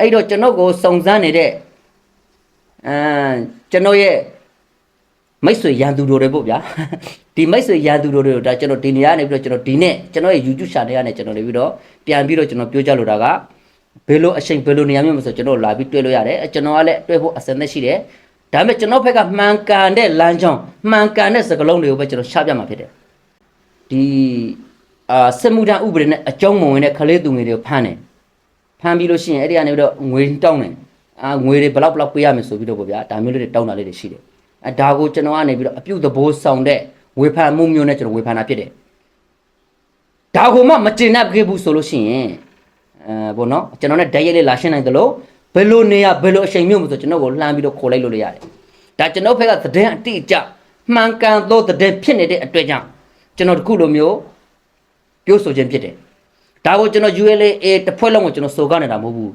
အဲ့တော့ကျွန်တော်ကိုစုံစမ်းနေတဲ့အဲကျွန်တော်ရဲ့မိတ်ဆွေရန်သူတို့တွေပေါ့ဗျာဒီမိတ်ဆွေရန်သူတို့တွေကိုဒါကျွန်တော်ဒီနေရာနေပြီးတော့ကျွန်တော်ဒီနေ့ကျွန်တော်ရဲ့ YouTube channel ကနေကျွန်တော်နေပြီးတော့ပြန်ပြီးတော့ကျွန်တော်ပြောကြလို့တာကဘယ်လိုအချိန်ဘယ်လိုနေရာမျိုးမဆိုကျွန်တော်လာပြီးတွေ့လို့ရတယ်အဲကျွန်တော်ကလည်းတွေ့ဖို့အစသက်ရှိတယ်ဒါပေမဲ့ကျွန်တော်ဘက်ကမှန်ကန်တဲ့လမ်းကြောင်းမှန်ကန်တဲ့စကားလုံးတွေကိုပဲကျွန်တော်ရှာပြမှာဖြစ်တယ်ဒီအာစစ်မှုထမ်းဥပဒေနဲ့အကျုံးမဝင်တဲ့ခလေးသူငယ်တွေကိုဖမ်းတယ် ဖမ်းပြီးလို့ရှိရင်အဲ့ဒီကနေပြီးတော့ငွေတောင်းတယ်အာငွေတွေဘယ်လောက်ဘယ်လောက်ပေးရမယ်ဆိုပြီးတော့ပေါ့ဗျာဒါမျိုးလေးတွေတောင်းတာလေးတွေရှိတယ်အဲဒါကိုကျွန်တော်ကနေပြီးတော့အပြုတ်သဘောဆောင်တဲ့ဝေဖန်မှုမျိုးနဲ့ကျွန်တော်ဝေဖန်တာဖြစ်တယ်ဒါကိုမှမတင်납ခဲ့ဘူးဆိုလို့ရှိရင်အဲဘောနော်ကျွန်တော်နဲ့ဓာတ်ရိုက်လေးလာရှင်းနိုင်တယ်လို့ဘယ်လိုနေရဘယ်လိုအချိန်မျိုးမဆိုကျွန်တော်ကိုလှမ်းပြီးတော့ခေါ်လိုက်လို့လည်းရတယ်ဒါကျွန်တော်ဘက်ကသတင်းအတိအကျမှန်ကန်သောသတင်းဖြစ်နေတဲ့အတွက်ကြောင့်ကျွန်တော်တခုလိုမျိုးပြောဆိုခြင်းဖြစ်တယ် ဒါကိုကျွန်တော် ULA တစ်ဖွဲ့လုံးကိုကျွန်တော်စိုးကားနေတာမဟုတ်ဘူး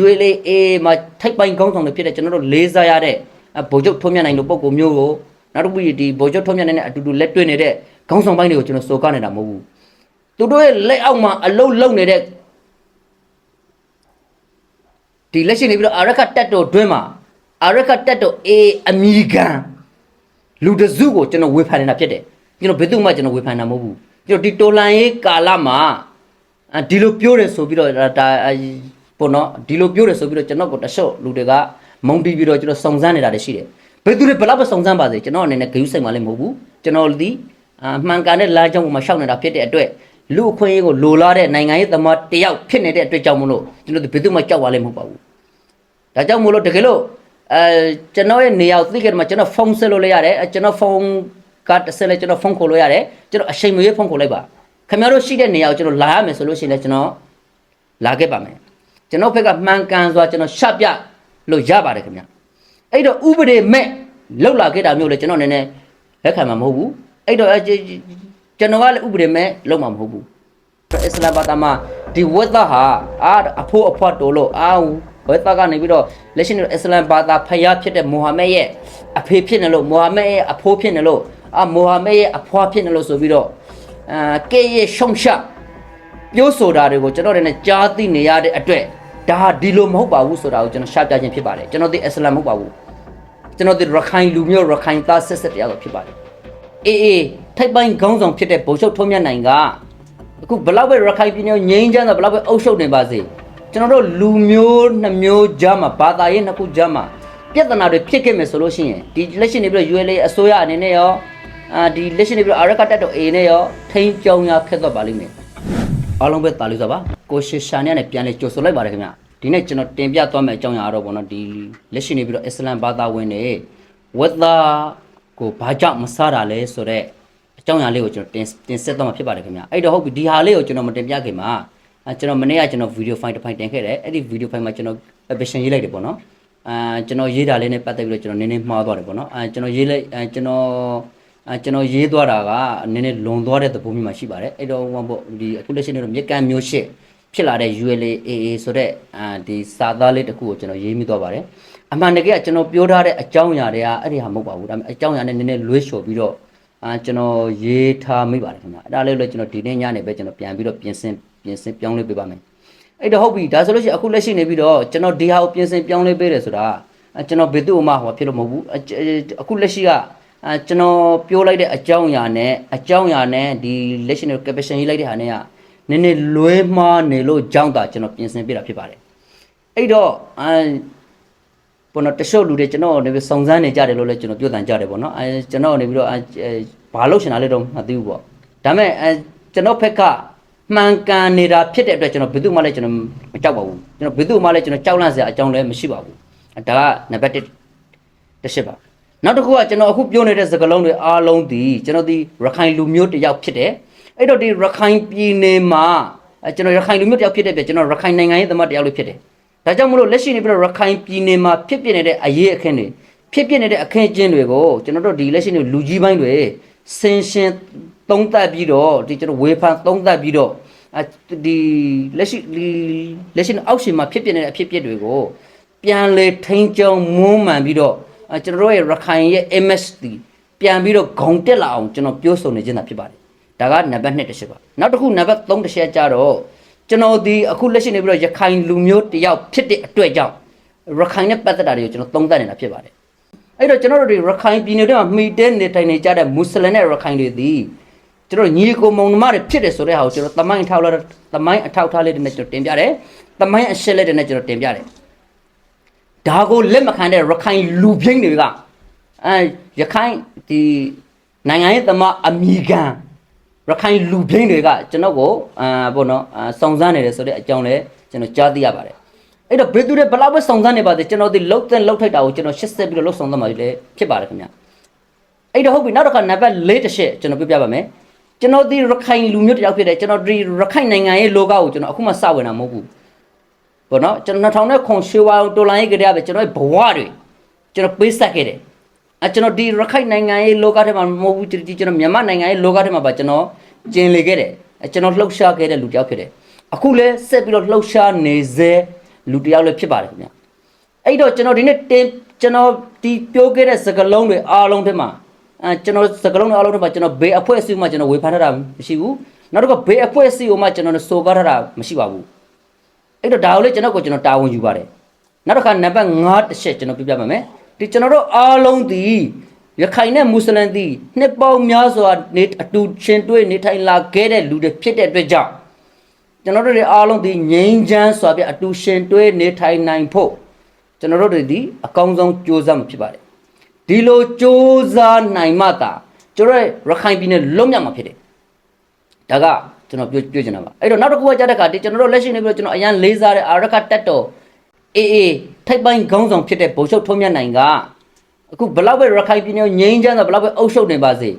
ULA မှာထိုက်ပိုင်းကောင်းဆောင်တွေဖြစ်တဲ့ကျွန်တော်တို့လေးစားရတဲ့ဗိုလ်ချုပ်ထွန်းမြတ်နိုင်တို့ပုံကိုမျိုးကိုနောက်တစ်ခုဒီဗိုလ်ချုပ်ထွန်းမြတ်နိုင်နဲ့အတူတူလက်တွဲနေတဲ့ကောင်းဆောင်ပိုင်းတွေကိုကျွန်တော်စိုးကားနေတာမဟုတ်ဘူးသူတို့ရဲ့လက်အောက်မှာအလုတ်လုံနေတဲ့ဒီလက်ရှိနေပြီးတော့အာရခတက်တော်တွင်းမှာအာရခတက်တော်အေအမီကန်လူတစုကိုကျွန်တော်ဝေဖန်နေတာဖြစ်တယ်ကျွန်တော်ဘယ်သူမှကျွန်တော်ဝေဖန်တာမဟုတ်ဘူးကျွန်တော်ဒီတော်လန်ရေးကာလမှာအာ ဒီလိုပြောတယ်ဆိုပြီးတော့ဒါဒါပေါ့နော်ဒီလိုပြောတယ်ဆိုပြီးတော့ကျွန်တော်ကိုတရှော့လူတွေကမုံတီးပြီးတော့ကျွန်တော်စုံစမ်းနေတာတွေရှိတယ်ဘယ်သူတွေဘယ်လောက်ပဲစုံစမ်းပါစေကျွန်တော်အနေနဲ့ဂယုစိတ်မှလည်းမဟုတ်ဘူးကျွန်တော်ဒီအာမှန်ကန်တဲ့လမ်းကြောင်းပေါ်မှာရှောက်နေတာဖြစ်တဲ့အတွက်လူအခွင့်အရေးကိုလိုလားတဲ့နိုင်ငံရေးသမားတယောက်ဖြစ်နေတဲ့အတွက်ကြောင့်မလို့ကျွန်တော်တို့ဘယ်သူမှကြောက်ပါလိမ့်မဟုတ်ပါဘူးဒါကြောင့်မို့လို့တကယ်လို့အဲကျွန်တော်ရဲ့နေရာကိုသိခဲ့တယ်မှာကျွန်တော်ဖုန်းဆက်လို့လည်းရတယ်အဲကျွန်တော်ဖုန်းကတစ်ဆက်လည်းကျွန်တော်ဖုန်းခေါ်လို့ရတယ်ကျွန်တော်အချိန်မရွေးဖုန်းခေါ်လိုက်ပါ ခင်ဗျားတို့ရှိတဲ့နေရာကိုကျွန်တော်လာရမယ်ဆိုလို့ရှိရင်လည်းကျွန်တော်လာခဲ့ပါမယ်ကျွန်တော်ဘက်ကမှန်ကန်စွာကျွန်တော်ရှပြလို့ရပါတယ်ခင်ဗျာအဲ့တော့ဥပဒေမဲ့လောက်လာခဲ့တာမျိုးလေကျွန်တော်နည်းနည်းလက်ခံမှာမဟုတ်ဘူးအဲ့တော့အဲကျွန်တော်ကလည်းဥပဒေမဲ့လောက်မှာမဟုတ်ဘူးအစ္စလာမ်ဘာသာမှာဒီဝတ်သားဟာအာအဖို့အဖွက်တိုလို့အာဝတ်သားကနေပြီးတော့လက်ရှိနေအစ္စလာမ်ဘာသာဖယားဖြစ်တဲ့မိုဟာမက်ရဲ့အဖေဖြစ်နေလို့မိုဟာမက်ရဲ့အဖိုးဖြစ်နေလို့အာမိုဟာမက်ရဲ့အဖွားဖြစ်နေလို့ဆိုပြီးတော့ အာကဲရဲ့ရှုံရှပြောဆိုတာတွေကိုကျွန်တော်တို့လည်းကြားသိနေရတဲ့အတွက်ဒါဟာဒီလိုမဟုတ်ပါဘူးဆိုတာကိုကျွန်တော်ရှာပြခြင်းဖြစ်ပါတယ်ကျွန်တော်ဒီအစ္စလာမ်မဟုတ်ပါဘူးကျွန်တော်ဒီရခိုင်လူမျိုးရခိုင်သားဆက်ဆက်တရားဆိုဖြစ်ပါတယ်အေးအေးထိုက်ပိုင်းခေါင်းဆောင်ဖြစ်တဲ့ဗိုလ်ချုပ်ထွန်းမြတ်နိုင်ကအခုဘလောက်ပဲရခိုင်ပြည်နယ်ကိုငြိမ်းချမ်းတာဘလောက်ပဲအုပ်ချုပ်နေပါစေကျွန်တော်တို့လူမျိုးနှစ်မျိုးကြားမှာဘာသာရေးနှစ်ခုကြားမှာပြဿနာတွေဖြစ်ခဲ့မယ်ဆိုလို့ရှိရင်ဒီလက်ရှိနေပြီးတော့ ULA အစိုးရအနေနဲ့ရော အာဒီလက်ရှိနေပြီးတော့အရကတက်တော့ A နဲ့ရောထိန်းကြောင်းရခက်တော့ပါလိမ့်မယ်အားလုံးပဲတာလူစားပါကိုရှေရှာနေနဲ့ပြန်လေကြိုဆိုလိုက်ပါတယ်ခင်ဗျဒီနေ့ကျွန်တော်တင်ပြသွားမယ့်အကြောင်းအရာတော့ပေါ့နော်ဒီလက်ရှိနေပြီးတော့အစ္စလမ်ဘာသာဝင်တွေဝတ်သားကိုဘာကြောင့်မစားတာလဲဆိုတော့အကြောင်းအရာလေးကိုကျွန်တော်တင်တင်ဆက်တော့မှာဖြစ်ပါတယ်ခင်ဗျာအဲ့တော့ဟုတ်ပြီဒီဟာလေးကိုကျွန်တော်မတင်ပြခင်မှာအဲကျွန်တော်မနေ့ကကျွန်တော်ဗီဒီယိုဖိုင်တစ်ဖိုင်တင်ခဲ့တယ်အဲ့ဒီဗီဒီယိုဖိုင်မှာကျွန်တော် passion ရေးလိုက်တယ်ပေါ့နော်အာကျွန်တော်ရေးတာလေးနဲ့ပတ်သက်ပြီးတော့ကျွန်တော်နည်းနည်းမှားသွားတယ်ပေါ့နော်အဲကျွန်တော်ရေးလိုက်အဲကျွန်တော် အဲကျွန်တော်ရေးသွားတာကနည်းနည်းလွန်သွားတဲ့သဘောမျိုးမှရှိပါတယ်အဲ့တော့ဟိုပေါ့ဒီအခုလက်ရှိနေတော့မြက်ကမ်းမျိုးရှစ်ဖြစ်လာတဲ့ ULAA ဆိုတဲ့အာဒီစာသားလေးတစ်ခုကိုကျွန်တော်ရေးမိသွားပါတယ်အမှန်တကယ်ကကျွန်တော်ပြောထားတဲ့အကြောင်းအရာတွေကအဲ့ဒီဟာမဟုတ်ပါဘူးဒါပေမဲ့အကြောင်းအရာနဲ့နည်းနည်းလွဲချော်ပြီးတော့အာကျွန်တော်ရေးထားမိပါတယ်ခင်ဗျာအဲ့ဒါလေးလည်းကျွန်တော်ဒီနေ့ညနေပဲကျွန်တော်ပြန်ပြီးတော့ပြင်ဆင်ပြင်ဆင်ပြောင်းလဲပေးပါမယ်အဲ့တော့ဟုတ်ပြီဒါဆိုလို့ရှိရင်အခုလက်ရှိနေပြီးတော့ကျွန်တော်ဒီဟာကိုပြင်ဆင်ပြောင်းလဲပေးတယ်ဆိုတာအာကျွန်တော်ဘယ်သူ့မှဟောဖြစ်လို့မဟုတ်ဘူးအကျအခုလက်ရှိက အာကျွန်တော်ပြောလိုက်တဲ့အကြောင်းအရာနဲ့အကြောင်းအရာနဲ့ဒီလက်ရှိနေ caption ရေးလိုက်တဲ့ဟာနဲ့ကနည်းနည်းလွဲမှားနေလို့ကြောင်းတာကျွန်တော်ပြင်ဆင်ပေးတာဖြစ်ပါတယ်အဲ့တော့အာပေါ့နော်တချို့လူတွေကျွန်တော်နေပြီးစုံစမ်းနေကြတယ်လို့လည်းကျွန်တော်ပြောတန်ကြတယ်ပေါ့နော်အဲကျွန်တော်နေပြီးတော့အဲဘာလို့ရှင်တာလဲတော့မသိဘူးပေါ့ဒါပေမဲ့အဲကျွန်တော်ဖက်ကမှန်ကန်နေတာဖြစ်တဲ့အတွက်ကျွန်တော်ဘယ်သူမှလည်းကျွန်တော်မကြောက်ပါဘူးကျွန်တော်ဘယ်သူမှလည်းကျွန်တော်ကြောက်လန့်စရာအကြောင်းလည်းမရှိပါဘူးဒါကနံပါတ်1တစ်ချက်ပါ နောက်တစ်ခုကကျွန်တော်အခုပြောနေတဲ့စကားလုံးတွေအားလုံးဒီကျွန်တော်ဒီရခိုင်လူမျိုးတစ်ယောက်ဖြစ်တယ်အဲ့တော့ဒီရခိုင်ပြည်နယ်မှာအဲကျွန်တော်ရခိုင်လူမျိုးတစ်ယောက်ဖြစ်တဲ့ပြကျွန်တော်ရခိုင်နိုင်ငံရေးသမားတစ်ယောက်လေးဖြစ်တယ်ဒါကြောင့်မလို့လက်ရှိနေပြီးတော့ရခိုင်ပြည်နယ်မှာဖြစ်ပြနေတဲ့အရေးအခင်းတွေဖြစ်ပြနေတဲ့အခင်းအကျင်းတွေကိုကျွန်တော်တို့ဒီလက်ရှိနေလူကြီးပိုင်းတွေဆင်ရှင်သုံးသပ်ပြီးတော့ဒီကျွန်တော်ဝေဖန်သုံးသပ်ပြီးတော့အဲဒီလက်ရှိဒီလက်ရှိအောက်ရှင်မှာဖြစ်ပြနေတဲ့အဖြစ်ပြက်တွေကိုပြန်လေထိန်းကျောင်းမွမ်းမှန်ပြီးတော့အဲ ကျွန်တော်တို့ရဲ့ရခိုင်ရဲ့ MS ဒီပြန်ပြီးတော့ဂုံတက်လာအောင်ကျွန်တော်ပြောဆိုနေခြင်းတာဖြစ်ပါတယ်ဒါကနံပါတ်1တစ်ချက်ပါနောက်တစ်ခုနံပါတ်3တစ်ချက်ကြတော့ကျွန်တော်ဒီအခုလက်ရှိနေပြီးတော့ရခိုင်လူမျိုးတယောက်ဖြစ်တဲ့အတွက်ကြောင့်ရခိုင်နဲ့ပတ်သက်တာတွေကိုကျွန်တော်သုံးသပ်နေတာဖြစ်ပါတယ်အဲ့တော့ကျွန်တော်တို့ဒီရခိုင်ပြည်နယ်ထဲမှာမှီတဲနေထိုင်နေကြတဲ့မွတ်စလင်နဲ့ရခိုင်တွေဒီကျွန်တော်ညီကိုမုံနမတွေဖြစ်တယ်ဆိုတဲ့ဟာကိုကျွန်တော်တမိုင်းထောက်လာတမိုင်းအထောက်ထားလေးတွေနဲ့ကျွန်တော်တင်ပြတယ်တမိုင်းအရှက်လေးတွေနဲ့ကျွန်တော်တင်ပြတယ် ဒါကိုလက်မခံတဲ့ရခိုင်လူပြိန်းတွေကအဲရခိုင်ဒီနိုင်ငံရေးသမားအမိခံရခိုင်လူပြိန်းတွေကကျွန်တော်ကိုအာဘောနော်အာစုံစမ်းနေတယ်ဆိုတဲ့အကြောင်းလဲကျွန်တော်ကြားသိရပါတယ်အဲ့တော့ဘယ်သူတွေဘယ်လောက်ပဲစုံစမ်းနေပါသေးကျွန်တော်ဒီလှုပ်တဲ့လှုပ်ထိုက်တာကိုကျွန်တော်ရှစ်ဆက်ပြီးတော့လှုပ်ဆောင်သမှာလေဖြစ်ပါတယ်ခင်ဗျအဲ့တော့ဟုတ်ပြီနောက်တစ်ခါနံပါတ်၄တစ်ချက်ကျွန်တော်ပြပြပါမယ်ကျွန်တော်ဒီရခိုင်လူမျိုးတစ်ယောက်ဖြစ်တယ်ကျွန်တော်ဒီရခိုင်နိုင်ငံရဲ့လောကကိုကျွန်တော်အခုမှစဝင်တာမဟုတ်ဘူး ပေါ့နော်ကျွန်တော်2000နဲ့ခွန်ရွှေဝါတော်လိုင်းရေးကြရပဲကျွန်တော်ရဲ့ဘဝတွေကျွန်တော်ပေးဆက်ခဲ့တယ်အဲကျွန်တော်ဒီရခိုင်နိုင်ငံရဲ့လောကထဲမှာမဟုတ်ဘူးကျွန်တော်မြန်မာနိုင်ငံရဲ့လောကထဲမှာပါကျွန်တော်ကျင်လေခဲ့တယ်အဲကျွန်တော်လှုပ်ရှားခဲ့တဲ့လူတစ်ယောက်ဖြစ်တယ်အခုလဲဆက်ပြီးတော့လှုပ်ရှားနေစေလူတစ်ယောက်လည်းဖြစ်ပါတယ်ခင်ဗျအဲ့တော့ကျွန်တော်ဒီနေ့တင်ကျွန်တော်ဒီပြောခဲ့တဲ့စကားလုံးတွေအားလုံးထဲမှာအဲကျွန်တော်စကားလုံးတွေအားလုံးထဲမှာကျွန်တော်ဘေးအဖွဲ့အစည်းမှကျွန်တော်ဝေဖန်ထားတာမရှိဘူးနောက်တစ်ခါဘေးအဖွဲ့အစည်းကိုမှကျွန်တော်စိုးကားထားတာမရှိပါဘူး အဲ့တော့ဒါကိုလေကျွန်တော်ကိုကျွန်တော်တာဝန်ယူပါတယ်နောက်တစ်ခါနံပါတ်5တစ်ချက်ကျွန်တော်ပြပြပါမယ်ဒီကျွန်တော်တို့အားလုံးဒီရခိုင်နဲ့မွတ်စလင်ဒီနှစ်ပေါင်းများစွာနေအတူရှင်တွေ့နေထိုင်လာခဲ့တဲ့လူတွေဖြစ်တဲ့အတွက်ကြောင့်ကျွန်တော်တို့တွေအားလုံးဒီငြိမ်းချမ်းစွာပြအတူရှင်တွေ့နေထိုင်နိုင်ဖို့ကျွန်တော်တို့တွေဒီအကောင်းဆုံးကြိုးစားမှာဖြစ်ပါတယ်ဒီလိုကြိုးစားနိုင်မှသာကျွန်တော်ရဲ့ရခိုင်ပြည်နယ်လွတ်မြောက်မှာဖြစ်တယ်ဒါက ကျွန်တော်ပြောပြောချင်တာပါအဲ့တော့နောက်တစ်ခုကကြားတဲ့ခါဒီကျွန်တော်တို့လက်ရှိနေပြီးတော့ကျွန်တော်အရန်လေးစားတဲ့အာရခတက်တော်အေးအေးထိုက်ပိုင်းခေါင်းဆောင်ဖြစ်တဲ့ဗိုလ်ချုပ်ထုံးမြတ်နိုင်ကအခုဘလောက်ပဲရခိုင်ပြည်နယ်ကိုငြိမ်းချမ်းတာဘလောက်ပဲအုပ်ချုပ်နေပါစေ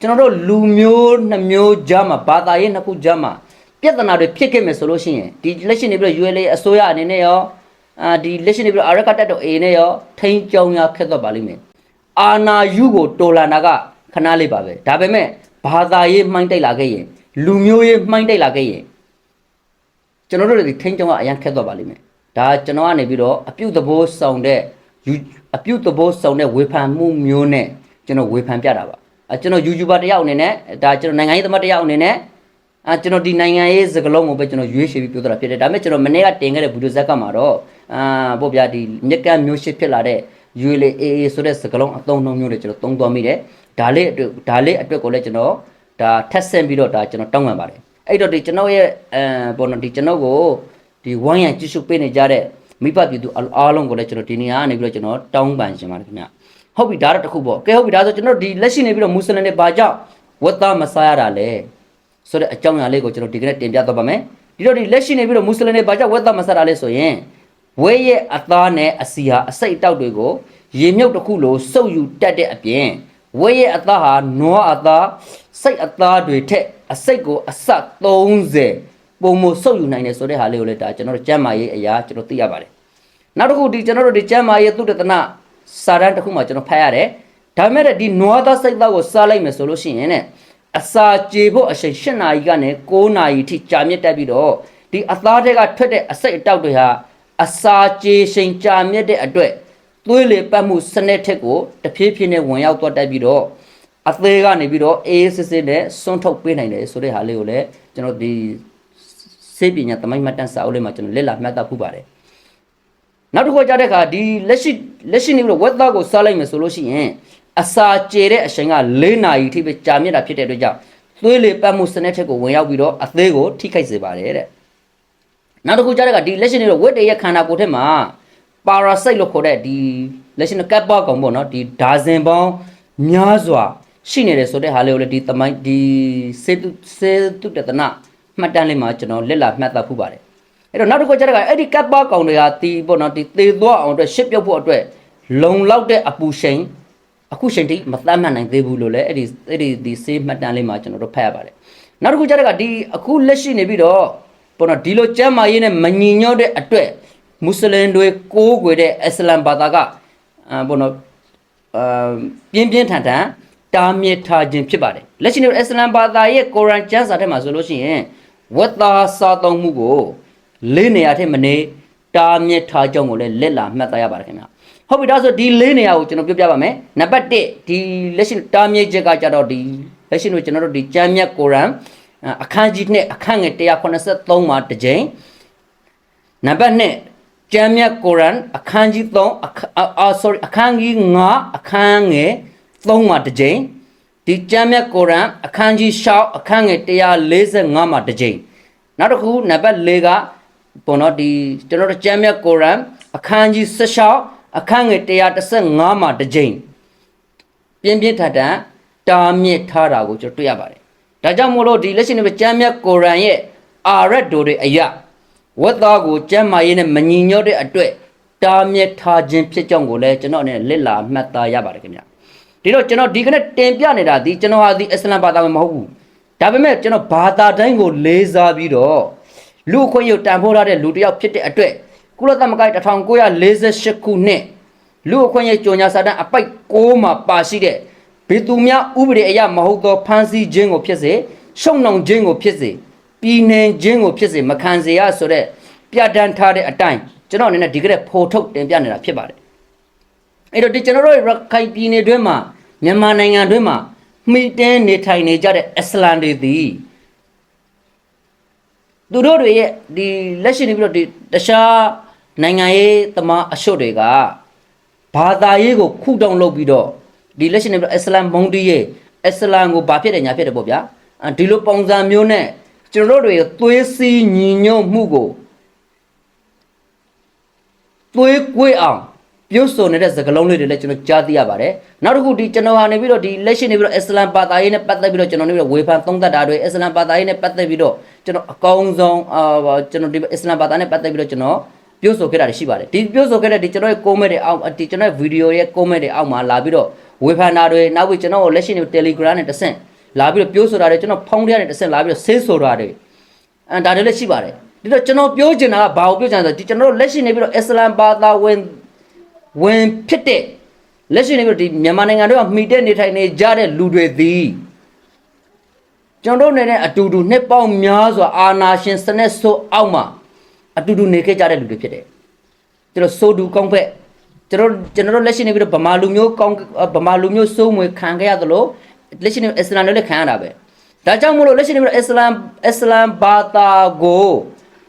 ကျွန်တော်တို့လူမျိုးနှစ်မျိုးကြားမှာဘာသာရေးနှစ်ခုကြားမှာပြဿနာတွေဖြစ်ခဲ့မယ်ဆိုလို့ရှိရင်ဒီလက်ရှိနေပြီးတော့ ULA အစိုးရအနေနဲ့ရောအာဒီလက်ရှိနေပြီးတော့အာရခတက်တော်အေးနဲ့ရောထိန်းကြောင်းရခက်တော့ပါလိမ့်မယ်အာနာယူကိုတော်လာနာကခဏလေးပါပဲဒါပေမဲ့ဘာသာရေးမှိုင်းတိုက်လာခဲ့ရင် လူမျိုးရေးမှိုင်းတိုက်လာခဲ့ရင်ကျွန်တော်တို့တွေထိန်းချောင်းကအရန်ခက်သွားပါလိမ့်မယ်ဒါကျွန်တော်ကနေပြီးတော့အပြုတ်သဘောဆောင်တဲ့ယူအပြုတ်သဘောဆောင်တဲ့ဝေဖန်မှုမျိုးနဲ့ကျွန်တော်ဝေဖန်ပြတာပါအဲကျွန်တော် YouTuber တစ်ယောက်အနေနဲ့ဒါကျွန်တော်နိုင်ငံရေးသမားတစ်ယောက်အနေနဲ့အဲကျွန်တော်ဒီနိုင်ငံရေးစကားလုံးကိုပဲကျွန်တော်ရွေးချယ်ပြီးပြောတာဖြစ်တယ်ဒါပေမဲ့ကျွန်တော်မနေ့ကတင်ခဲ့တဲ့ဗီဒီယိုဇက်ကမှာတော့အာပေါ့ဗျာဒီမြက်ကမ်းမျိုးရှိဖြစ်လာတဲ့ရွေလေအေးအေးဆိုတဲ့စကားလုံးအသုံးအနှုန်းမျိုးတွေကျွန်တော်သုံးသွားမိတယ်ဒါလေးအတွက်ဒါလေးအတွက်ကိုလည်းကျွန်တော် ဒါထက်ဆင့်ပြီးတော့ဒါကျွန်တော်တောင်းပန်ပါတယ်အဲ့တော့ဒီကျွန်တော်ရဲ့အဲပေါ့နော်ဒီကျွန်တော်ကိုဒီဝိုင်းရန်ကြည့်ရှုပေးနေကြတဲ့မိဘပြည်သူအားလုံးကိုလည်းကျွန်တော်ဒီနေရာကနေပြီးတော့ကျွန်တော်တောင်းပန်ရှင်ပါတယ်ခင်ဗျဟုတ်ပြီဒါတော့တစ်ခုပေါ့ကဲဟုတ်ပြီဒါဆိုကျွန်တော်ဒီလက်ရှိနေပြီးတော့မွတ်စလင်တွေဘာကြောင့်ဝတ်သားမစားရတာလဲဆိုတဲ့အကြောင်းအရာလေးကိုကျွန်တော်ဒီကနေ့တင်ပြသွားပါမယ်ဒီတော့ဒီလက်ရှိနေပြီးတော့မွတ်စလင်တွေဘာကြောင့်ဝက်သားမဆက်တာလဲဆိုရင်ဝဲရဲ့အသားနဲ့အစီဟာအစိတ်အတောက်တွေကိုရေမြုပ်တစ်ခုလိုစုပ်ယူတတ်တဲ့အပြင် ဝဲရဲ့အသားဟာနွားအသားစိတ်အသားတွေထက်အစိတ်ကိုအစ30ပုံမစုပ်ယူနိုင်တယ်ဆိုတဲ့ဟာလေးကိုလည်းဒါကျွန်တော်တို့ကျမ်းမာရေးအရာကျွန်တော်သိရပါတယ်နောက်တစ်ခုဒီကျွန်တော်တို့ဒီကျမ်းမာရေးသုတတနာစာတန်းတစ်ခုမှကျွန်တော်ဖတ်ရတယ်ဒါပေမဲ့ဒီနွားသားစိတ်သားကိုစားလိုက်မယ်ဆိုလို့ရှိရင်တဲ့အစာကြေဖို့အချိန်၈နာရီကနေ9နာရီထိကြာမြင့်တက်ပြီးတော့ဒီအသားတွေကထွက်တဲ့အစိတ်အတောက်တွေဟာအစာကြေချိန်ကြာမြင့်တဲ့အတွက် သွေးလေပတ်မှုစနစ်ထက်ကိုတဖြည်းဖြည်းနဲ့ဝင်ရောက်သွားတက်ပြီးတော့အသေးကနေပြီးတော့အေးစစ်စစ်နဲ့စွန့်ထုတ်ပေးနိုင်တယ်ဆိုတဲ့ဟာလေးကိုလည်းကျွန်တော်ဒီစေပညာသမိုင်းမှတ်တမ်းစာအုပ်လေးမှာကျွန်တော်လက်လာမှတ်သားဖူးပါတယ်နောက်တစ်ခုကြားတဲ့အခါဒီလက်ရှိလက်ရှိနေပြီးတော့ဝက်သားကိုစားလိုက်မယ်ဆိုလို့ရှိရင်အစာကျေတဲ့အချိန်က၄နာရီထိပဲကြာမြင့်တာဖြစ်တဲ့အတွက်ကြောင့်သွေးလေပတ်မှုစနစ်ထက်ကိုဝင်ရောက်ပြီးတော့အသေးကိုထိခိုက်စေပါတယ်တဲ့နောက်တစ်ခုကြားတဲ့အခါဒီလက်ရှိနေတော့ဝက်တရဲ့ခန္ဓာကိုယ်ထက်မှာ ပါရာဆိုက်လို့ခေါ်တဲ့ဒီလက်ရှိနေကပ်ပါကောင်ပေါ့နော်ဒီဒါဇင်ပေါင်းများစွာရှိနေတယ်ဆိုတဲ့ဟာလေးကိုလည်းဒီသမိုင်းဒီစေတုစေတုတတနာမှတ်တမ်းလေးမှာကျွန်တော်လက်လာမှတ်သားဖူးပါတယ်အဲ့တော့နောက်တစ်ခုကျတော့အဲ့ဒီကပ်ပါကောင်တွေကတီးပေါ့နော်ဒီသေသွားအောင်အတွက်ရှစ်ပြုတ်ဖို့အတွက်လုံလောက်တဲ့အပူရှိန်အခုချိန်ထိမသတ်မှတ်နိုင်သေးဘူးလို့လည်းအဲ့ဒီအဲ့ဒီဒီစေးမှတ်တမ်းလေးမှာကျွန်တော်တို့ဖတ်ရပါတယ်နောက်တစ်ခုကျတော့ဒီအခုလက်ရှိနေပြီးတော့ပေါ့နော်ဒီလိုကျမ်းမာရေးနဲ့မညီညွတ်တဲ့အတွက် မွတ်စလင်တွေကိုးကွယ်တဲ့အစ္စလမ်ဘာသာကအာပေါ့နော်အာပြင်းပြင်းထန်ထန်တားမြစ်ထားခြင်းဖြစ်ပါတယ်လက်ရှိနေအစ္စလမ်ဘာသာရဲ့ကုရ်အာန်ကျမ်းစာထဲမှာဆိုလို့ရှိရင်ဝတ်သားစာသုံးမှုကိုလေးနေရာထက်မနေတားမြစ်ထားကြောင်းကိုလည်းလက်လာမှတ်သားရပါတယ်ခင်ဗျာဟုတ်ပြီဒါဆိုဒီလေးနေရာကိုကျွန်တော်ပြောပြပါမယ်နံပါတ်1ဒီလက်ရှိတားမြစ်ချက်ကကြတော့ဒီလက်ရှိတို့ကျွန်တော်တို့ဒီကျမ်းမြတ်ကုရ်အာန်အာအခန်းကြီး2အခန်းငယ်183မှာတစ်ကြိမ်နံပါတ်2 ကျမ်းမြတ်ကုရ်အာန်အခန်းကြီး3အခအာအာ sorry အခန်းကြီး9အခန်းငယ်3မှာတစ်ကြိမ်ဒီကျမ်းမြတ်ကုရ်အာန်အခန်းကြီး6အခန်းငယ်145မှာတစ်ကြိမ်နောက်တစ်ခုနံပါတ်4ကပေါ့နော်ဒီကျွန်တော်တို့ကျမ်းမြတ်ကုရ်အာန်အခန်းကြီး16အခန်းငယ်135မှာတစ်ကြိမ်ပြင်းပြင်းထန်ထန်တားမြစ်ထားတာကိုကျွန်တော်တွေ့ရပါတယ်။ဒါကြောင့်မို့လို့ဒီလက်ရှိနေပြကျမ်းမြတ်ကုရ်အာန်ရဲ့အာရက်တို့တွေအရာ ဝတ်သားကိုကျမ်းမာရေးနဲ့မညီညွတ်တဲ့အတွက်တားမြစ်ထားခြင်းဖြစ်ကြောင်းကိုလည်းကျွန်တော်အနေနဲ့လစ်လာမှတ်သားရပါတယ်ခင်ဗျာ။ဒီတော့ကျွန်တော်ဒီကနေ့တင်ပြနေတာဒီကျွန်တော်ဟာဒီအစ္စလမ်ဘာသာဝင်မဟုတ်ဘူး။ဒါပေမဲ့ကျွန်တော်ဘာသာတိုင်းကိုလေးစားပြီးတော့လူအခွင့်အရေးတန်ဖိုးထားတဲ့လူတစ်ယောက်ဖြစ်တဲ့အတွက်ကုလသမဂ္ဂ1948ခုနှစ်လူအခွင့်အရေးကြော်ညာစာတမ်းအပိုက်6မှာပါရှိတဲ့ဘီသူများဥပဒေအရမဟုတ်သောဖန်ဆီးခြင်းကိုဖြစ်စေရှုံနှောင်ခြင်းကိုဖြစ်စေ ပြည်နှင်ခြင်းကိုဖြစ်စေမခံစေရဆိုတဲ့ပြဋ္ဌာန်းထားတဲ့အတိုင်းကျွန်တော်အနေနဲ့ဒီကရက်ဖော်ထုတ်တင်ပြနေတာဖြစ်ပါတယ်အဲ့တော့ဒီကျွန်တော်တို့ရခိုင်ပြည်နယ်တွင်းမှာမြန်မာနိုင်ငံတွင်းမှာမှီတင်းနေထိုင်နေကြတဲ့အစ္စလမ်တွေသည်သူတို့တွေရဲ့ဒီလက်ရှိနေပြီးတော့ဒီတခြားနိုင်ငံရေးသမားအရှုပ်တွေကဘာသာရေးကိုခုတောင်လုပ်ပြီးတော့ဒီလက်ရှိနေပြီးတော့အစ္စလမ်မုန်တီရဲ့အစ္စလမ်ကိုဘာဖြစ်တယ်ညာဖြစ်တယ်ပေါ့ဗျာအာဒီလိုပုံစံမျိုးနဲ့ ကျွန်တော်တို့တွေသွေးစည်းညီညွတ်မှုကိုသွေးကွေးအောင်ပြုတ်ဆိုနေတဲ့စကားလုံးလေးတွေလည်းကျွန်တော်ကြားသိရပါတယ်နောက်တစ်ခုဒီကျွန်တော်ဟာနေပြီးတော့ဒီလက်ရှိနေပြီးတော့အစ္စလမ်ဘာသာရေးနဲ့ပတ်သက်ပြီးတော့ကျွန်တော်နေပြီးတော့ဝေဖန်သုံးသပ်တာတွေအစ္စလမ်ဘာသာရေးနဲ့ပတ်သက်ပြီးတော့ကျွန်တော်အကောင်းဆုံးအာကျွန်တော်ဒီအစ္စလမ်ဘာသာနဲ့ပတ်သက်ပြီးတော့ကျွန်တော်ပြောဆိုခဲ့တာတွေရှိပါတယ်ဒီပြောဆိုခဲ့တဲ့ဒီကျွန်တော်ရဲ့ comment တွေအောက်ဒီကျွန်တော်ရဲ့ video ရဲ့ comment တွေအောက်မှာလာပြီးတော့ဝေဖန်တာတွေနောက်ပြီးကျွန်တော်ကိုလက်ရှိနေ Telegram နဲ့တဆင့် လာပြီးတော့ပြောဆိုတာတွေကျွန်တော်ဖုန်းထဲနဲ့တဆင့်လာပြီးတော့ဆေးဆိုတာတွေအဲဒါတွေလည်းရှိပါတယ်ဒီတော့ကျွန်တော်ပြောချင်တာကဘာကိုပြောချင်တာလဲဆိုဒီကျွန်တော်တို့လက်ရှိနေပြီးတော့အစ္စလမ်ဘာသာဝင်ဝင်ဖြစ်တဲ့လက်ရှိနေပြီးတော့ဒီမြန်မာနိုင်ငံတို့ကမှီတဲ့နေထိုင်နေကြတဲ့လူတွေသည်ကျွန်တော်တို့နေတဲ့အတူတူနှစ်ပေါင်းများစွာအာနာရှင်စနစ်ဆိုးအောက်မှာအတူတူနေခဲ့ကြတဲ့လူတွေဖြစ်တယ်ကျွန်တော်ဆိုတူကောင်းဖက်ကျွန်တော်ကျွန်တော်တို့လက်ရှိနေပြီးတော့ဗမာလူမျိုးကောင်းဗမာလူမျိုးစိုးမွေခံခဲ့ရသလို လက်ရှိနေအစ္စလာမ်တွေလည်းခံရတာပဲဒါကြောင့်မို့လို့လက်ရှိနေပြီးတော့အစ္စလာမ်အစ္စလာမ်ဘာသာကို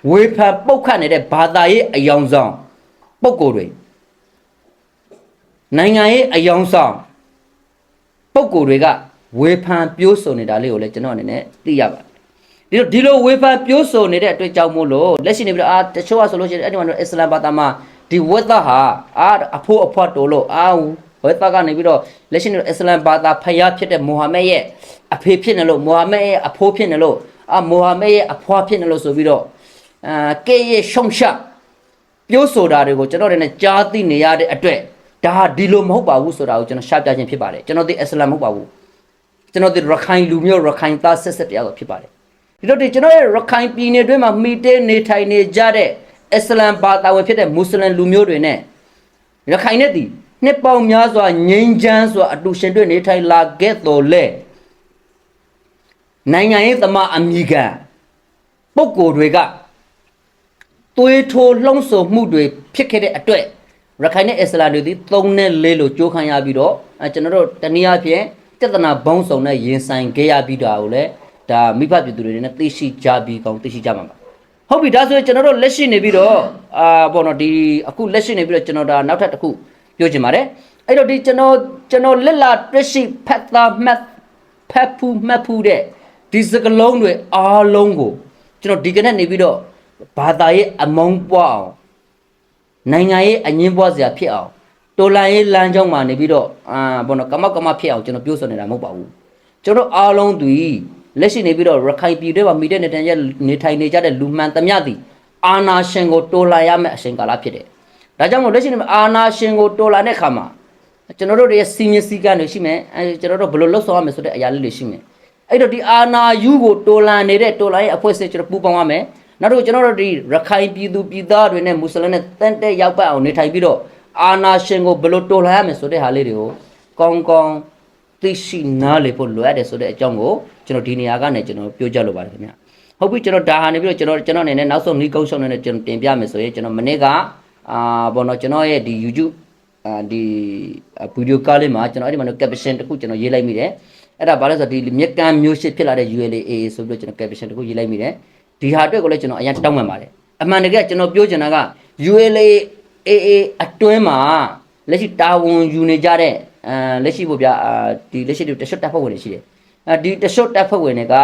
ဝေဖန်ပုတ်ခတ်နေတဲ့ဘာသာရေးအယောင်ဆောင်ပုံကိုယ်တွေနိုင်ငံရေးအယောင်ဆောင်ပုံကိုယ်တွေကဝေဖန်ပြောဆိုနေတာလေးကိုလည်းကျွန်တော်အနေနဲ့သိရပါတယ်ဒီလိုဒီလိုဝေဖန်ပြောဆိုနေတဲ့အတွက်ကြောင့်မို့လို့လက်ရှိနေပြီးတော့အာတချို့ကဆိုလို့ရှိရင်အဲ့ဒီမှာတော့အစ္စလာမ်ဘာသာမှာဒီဝတ်သားဟာအာအဖိုးအဖွားတိုလို့အာ ဝတ်သားကနေပြီးတော့လက်ရှိနေတော့အစ္စလာမ်ဘာသာဖယားဖြစ်တဲ့မူဟာမက်ရဲ့အဖေဖြစ်နေလို့မူဟာမက်ရဲ့အဖိုးဖြစ်နေလို့အာမူဟာမက်ရဲ့အဖွားဖြစ်နေလို့ဆိုပြီးတော့အာကဲရဲ့ရှုံရှပြောဆိုတာတွေကိုကျွန်တော်တို့လည်းကြားသိနေရတဲ့အတွက်ဒါဟာဒီလိုမဟုတ်ပါဘူးဆိုတာကိုကျွန်တော်ရှာပြခြင်းဖြစ်ပါတယ်ကျွန်တော်ဒီအစ္စလာမ်မဟုတ်ပါဘူးကျွန်တော်ဒီရခိုင်လူမျိုးရခိုင်သားဆက်ဆက်တရားတော်ဖြစ်ပါတယ်ဒီတော့ဒီကျွန်တော်ရဲ့ရခိုင်ပြည်နယ်တွင်းမှာမိတဲနေထိုင်နေကြတဲ့အစ္စလမ်ဘာသာဝင်ဖြစ်တဲ့မွတ်စလင်လူမျိုးတွေနဲ့ရခိုင်နဲ့ဒီ နှစ်ပေါင်းများစွာငြိမ်းချမ်းစွာအတူရှင်တွေ့နေထိုင်လာခဲ့တော်လဲနိုင်ငံရေးသမားအမိခံပုဂ္ဂိုလ်တွေကသွေးထိုးလှုံ့ဆော်မှုတွေဖြစ်ခဲ့တဲ့အတွက်ရခိုင်နဲ့အစ္စလာမ်တွေဒီ3နဲ့4လို့ကြိုးခံရပြီးတော့အဲကျွန်တော်တို့တနည်းအားဖြင့်တသနာဘုံဆောင်နဲ့ရင်ဆိုင်ခဲ့ရပြီးတာကိုလည်းဒါမိဘပြည်သူတွေနဲ့သိရှိကြပြီးကောင်းသိရှိကြမှာပါဟုတ်ပြီဒါဆိုရင်ကျွန်တော်တို့လက်ရှိနေပြီးတော့အာဘောနော်ဒီအခုလက်ရှိနေပြီးတော့ကျွန်တော်ဒါနောက်ထပ်တစ်ခု ပြောချင်ပါတယ်အဲ့တော့ဒီကျွန်တော်ကျွန်တော်လက်လာတွေ့ရှိဖတ်သားမှတ်ဖတ်ဖူးမှတ်ဖူးတဲ့ဒီစကလုံးတွေအားလုံးကိုကျွန်တော်ဒီကနေ့နေပြီးတော့ဘာသာရေးအမုန်းပွားအောင်နိုင်ငံရေးအငင်းပွားစရာဖြစ်အောင်တော်လန်ရေးလမ်းကြောင်းမှာနေပြီးတော့အာဘောနော်ကမောက်ကမဖြစ်အောင်ကျွန်တော်ပြောဆိုနေတာမဟုတ်ပါဘူးကျွန်တော်အားလုံးသူလက်ရှိနေပြီးတော့ရခိုင်ပြည်တွင်းမှာမိတဲ့နေထိုင်ရနေထိုင်နေကြတဲ့လူမှန်သမျှသည်အာနာရှင်ကိုတော်လှန်ရမယ့်အချိန်ကာလဖြစ်တယ် ဒါကြောင့်မို့လက်ရှိနေမှာအာနာရှင်ကိုတော်လှန်တဲ့ခါမှာကျွန်တော်တို့ရဲ့စီမင်းစည်းကမ်းတွေရှိမယ်အဲကျွန်တော်တို့ဘယ်လိုလှုပ်ဆောင်ရမယ်ဆိုတဲ့အရာလေးတွေရှိမယ်အဲ့တော့ဒီအာနာယူကိုတော်လှန်နေတဲ့တော်လှန်ရဲ့အဖွဲ့အစည်းကျွန်တော်ပူးပေါင်းရမယ်နောက်တော့ကျွန်တော်တို့ဒီရခိုင်ပြည်သူပြည်သားတွေနဲ့မွတ်စလင်နဲ့တန်တဲ့ရောက်ပတ်အောင်နေထိုင်ပြီးတော့အာနာရှင်ကိုဘယ်လိုတော်လှန်ရမယ်ဆိုတဲ့ဟာလေးတွေကိုကောင်းကောင်းသိရှိနားလည်ဖို့လိုအပ်တယ်ဆိုတဲ့အကြောင်းကိုကျွန်တော်ဒီနေရာကနေကျွန်တော်ပြောကြလိုပါတယ်ခင်ဗျဟုတ်ပြီကျွန်တော်ဒါဟာနေပြီးတော့ကျွန်တော်ကျွန်တော်အနေနဲ့နောက်ဆုံးနီးကုန်းရှုံးနေတဲ့ကျွန်တော်တင်ပြမယ်ဆိုရင်ကျွန်တော်မနေ့က အာဘောနော်ကျွန်တော်ရဲ့ဒီ YouTube အာဒီဗီဒီယိုကားလေးမှာကျွန်တော်အဲ့ဒီမှာ caption တစ်ခုကျွန်တော်ရေးလိုက်မိတယ်အဲ့ဒါဘာလဲဆိုတော့ဒီမြက်ကမ်းမျိုးရှစ်ဖြစ်လာတဲ့ ULA ဆိုပြီးတော့ကျွန်တော် caption တခုရေးလိုက်မိတယ်ဒီဟာအတွက်ကိုလည်းကျွန်တော်အရင်တောင်းပန်ပါတယ်အမှန်တကယ်ကျွန်တော်ပြောချင်တာက ULA AA အတွင်းမှာလက်ရှိတာဝန်ယူနေကြတဲ့အဲလက်ရှိပေါ့ဗျာအာဒီလက်ရှိတရှုတ်တပ်ဖွဲ့ဝင်တွေရှိတယ်အဲဒီတရှုတ်တပ်ဖွဲ့ဝင်တွေက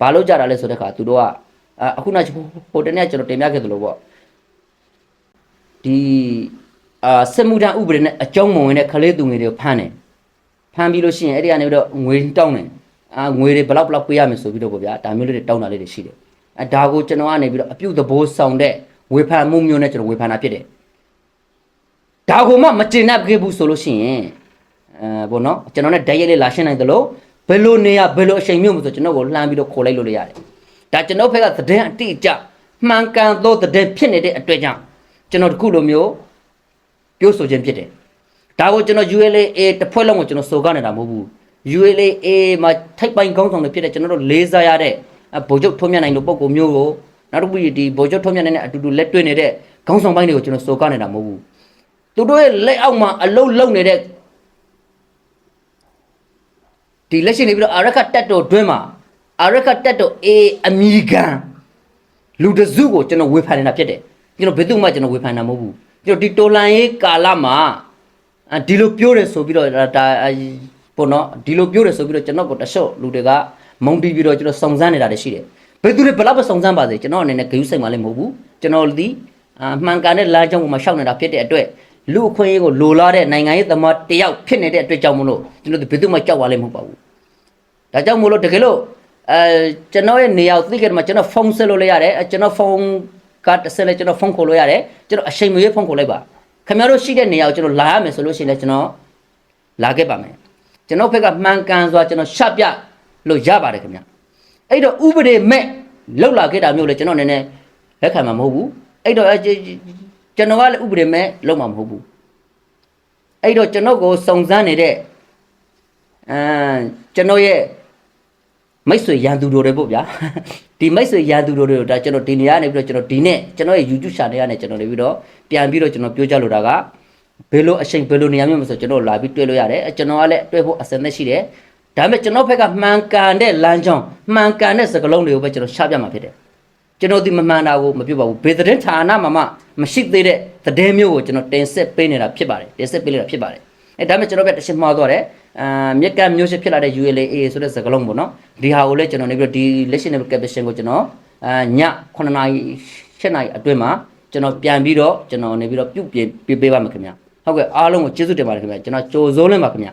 ဘာလို့ကြတာလဲဆိုတဲ့ခါသူတို့ကအာအခုနကဟိုတနေ့ကျွန်တော်တင်ပြခဲ့သလိုပေါ့ ဒီအာစစ်မှုထမ်းဥပဒေနဲ့အကျုံးမဝင်တဲ့ခလေးသူငယ်တွေကိုဖမ်းတယ်ဖမ်းပြီးလို့ရှိရင်အဲ့ဒီကနေပြီးတော့ငွေတောင်းတယ်အာငွေတွေဘယ်လောက်ဘယ်လောက်ပေးရမယ်ဆိုပြီးတော့ပေါ့ဗျာဒါမျိုးလေးတွေတောင်းတာလေးတွေရှိတယ်အဲဒါကိုကျွန်တော်ကနေပြီးတော့အပြုတ်သဘောဆောင်တဲ့ဝေဖန်မှုမျိုးနဲ့ကျွန်တော်ဝေဖန်တာဖြစ်တယ်ဒါကိုမှမကျင်납ခဲ့ဘူးဆိုလို့ရှိရင်အဲဘောနော်ကျွန်တော်နဲ့ဓာတ်ရိုက်လေးလာရှင်းနိုင်တယ်လို့ဘယ်လိုနေရဘယ်လိုအချိန်မျိုးမဆိုကျွန်တော်ကိုလှမ်းပြီးတော့ခေါ်လိုက်လို့လည်းရတယ်ဒါကျွန်တော်ဖက်ကသတင်းအတိအကျမှန်ကန်သောသတင်းဖြစ်နေတဲ့အတွက်ကြောင့် ကျွန်တော်တခုလိုမျိုးပြောဆိုခြင်းဖြစ်တယ်ဒါကိုကျွန်တော် ULA တစ်ဖွဲ့လုံးကိုကျွန်တော်စိုးကားနေတာမဟုတ်ဘူး ULA မှာထိုက်ပိုင်းကောင်းဆောင်တွေဖြစ်တဲ့ကျွန်တော်တို့လေးစားရတဲ့ဗိုလ်ချုပ်ထွန်းမြတ်နိုင်တို့ပုံကိုမျိုးကိုနောက်တစ်ခုဒီဗိုလ်ချုပ်ထွန်းမြတ်နိုင်နဲ့အတူတူလက်တွဲနေတဲ့ကောင်းဆောင်ပိုင်းတွေကိုကျွန်တော်စိုးကားနေတာမဟုတ်ဘူးသူတို့ရဲ့လက်အောက်မှာအလုတ်လုံနေတဲ့ဒီလက်ရှိနေပြီးတော့အာရခတက်တော်တွင်းမှာအာရခတက်တော်အေးအမီကန်လူတစုကိုကျွန်တော်ဝေဖန်နေတာဖြစ်တယ် ကျွန်တော်ဘယ်သူမှကျွန်တော်ဝေဖန်တာမဟုတ်ဘူးကျွန်တော်ဒီတော်လန်ရေးကာလမှာအာဒီလိုပြောတယ်ဆိုပြီးတော့ဒါဒါပေါ့နော်ဒီလိုပြောတယ်ဆိုပြီးတော့ကျွန်တော်ကိုတရှော့လူတွေကမုံတီးပြီးတော့ကျွန်တော်စုံစမ်းနေတာတွေရှိတယ်ဘယ်သူတွေဘယ်လောက်ပဲစုံစမ်းပါစေကျွန်တော်အနေနဲ့ဂယုစိတ်မှလည်းမဟုတ်ဘူးကျွန်တော်ဒီအာမှန်ကန်တဲ့လမ်းကြောင်းပေါ်မှာရှောက်နေတာဖြစ်တဲ့အတွက်လူအခွင့်အရေးကိုလိုလားတဲ့နိုင်ငံရေးသမားတယောက်ဖြစ်နေတဲ့အတွက်ကြောင့်မလို့ကျွန်တော်တို့ဘယ်သူမှကြောက်ပါလိမ့်မဟုတ်ပါဘူး။ဒါကြောင့်မို့လို့တကယ်လို့အဲကျွန်တော်ရဲ့နေရာကိုသိခဲ့တယ်မှာကျွန်တော်ဖုန်းဆက်လို့လည်းရတယ်အဲကျွန်တော်ဖုန်း ကတစ်ဆက်လည်းကျွန်တော်ဖုန်းခေါ်လို့ရတယ်ကျွန်တော်အချိန်မရွေးဖုန်းခေါ်လိုက်ပါခင်ဗျားတို့ရှိတဲ့နေရာကိုကျွန်တော်လာရမယ်ဆိုလို့ရှိရင်လည်းကျွန်တော်လာခဲ့ပါမယ်ကျွန်တော်ဘက်ကမှန်ကန်စွာကျွန်တော်ရှပြလို့ရပါတယ်ခင်ဗျာအဲ့တော့ဥပဒေမဲ့လောက်လာခဲ့တာမျိုးလေကျွန်တော်နည်းနည်းလက်ခံမှာမဟုတ်ဘူးအဲ့တော့အဲကျွန်တော်ကလည်းဥပဒေမဲ့လောက်မှာမဟုတ်ဘူးအဲ့တော့ကျွန်တော်ကိုစုံစမ်းနေတဲ့အဲကျွန်တော်ရဲ့ မိတ်ဆွေရန်သူတို့တွေပေါ့ဗျာဒီမိတ်ဆွေရန်သူတို့တွေကိုဒါကျွန်တော်ဒီနေရာနေပြီးတော့ကျွန်တော်ဒီနေ့ကျွန်တော်ရဲ့ YouTube channel ကနေကျွန်တော်နေပြီးတော့ပြန်ပြီးတော့ကျွန်တော်ပြောကြလိုတာကဘယ်လိုအချိန်ဘယ်လိုနေရာမျိုးမဆိုကျွန်တော်လာပြီးတွေ့လို့ရတယ်အဲကျွန်တော်ကလည်းတွေ့ဖို့အစင်သက်ရှိတယ်ဒါပေမဲ့ကျွန်တော်ဘက်ကမှန်ကန်တဲ့လမ်းကြောင်းမှန်ကန်တဲ့စကားလုံးတွေကိုပဲကျွန်တော်ရှာပြမှာဖြစ်တယ်ကျွန်တော်ဒီမမှန်တာကိုမပြောပါဘူးဘေသတင်းဌာနမှာမှမရှိသေးတဲ့သတင်းမျိုးကိုကျွန်တော်တင်ဆက်ပေးနေတာဖြစ်ပါတယ်တင်ဆက်ပေးနေတာဖြစ်ပါတယ်အဲဒါပေမဲ့ကျွန်တော်ပြတရှင်းမှားသွားတယ် အာမြက်ကမျိုးရှိဖြစ်လာတဲ့ ULA ဆိုတဲ့စကားလုံးပေါ့နော်ဒီဟာကိုလည်းကျွန်တော်နေပြီးတော့ဒီ listening caption ကိုကျွန်တော်အာည9နာရီ7နာရီအတွင်းမှာကျွန်တော်ပြန်ပြီးတော့ကျွန်တော်နေပြီးတော့ပြုတ်ပြင်ပေးပေးပါမယ်ခင်ဗျာဟုတ်ကဲ့အားလုံးကိုကျေးဇူးတင်ပါတယ်ခင်ဗျာကျွန်တော်ကြိုစိုးလင်းပါခင်ဗျာ